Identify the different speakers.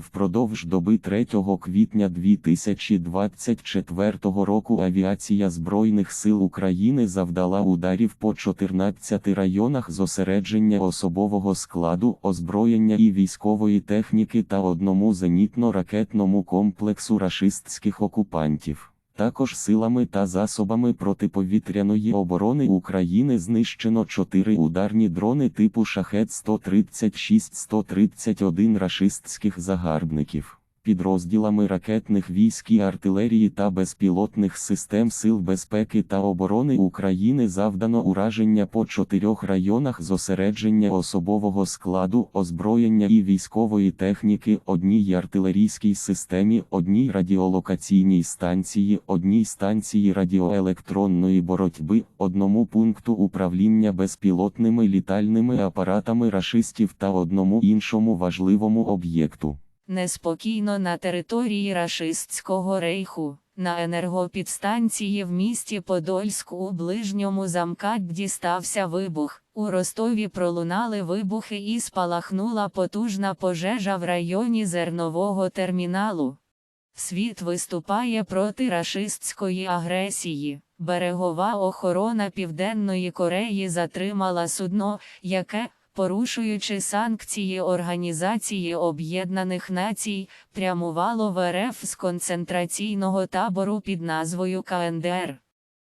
Speaker 1: Впродовж доби 3 квітня 2024 року авіація Збройних сил України завдала ударів по 14 районах зосередження особового складу, озброєння і військової техніки та одному зенітно-ракетному комплексу рашистських окупантів. Також силами та засобами протиповітряної оборони України знищено 4 ударні дрони типу Шахет-136-131 рашистських загарбників. Підрозділами ракетних військ і артилерії та безпілотних систем Сил безпеки та оборони України завдано ураження по чотирьох районах зосередження особового складу, озброєння і військової техніки, одній артилерійській системі, одній радіолокаційній станції, одній станції радіоелектронної боротьби, одному пункту управління безпілотними літальними апаратами рашистів та одному іншому важливому об'єкту.
Speaker 2: Неспокійно на території рашистського рейху, на енергопідстанції в місті Подольськ у ближньому замкат дістався вибух. У Ростові пролунали вибухи і спалахнула потужна пожежа в районі зернового терміналу. Світ виступає проти рашистської агресії. Берегова охорона Південної Кореї затримала судно, яке, порушуючи санкції Організації Об'єднаних Націй, прямувало в РФ з концентраційного табору під назвою КНДР.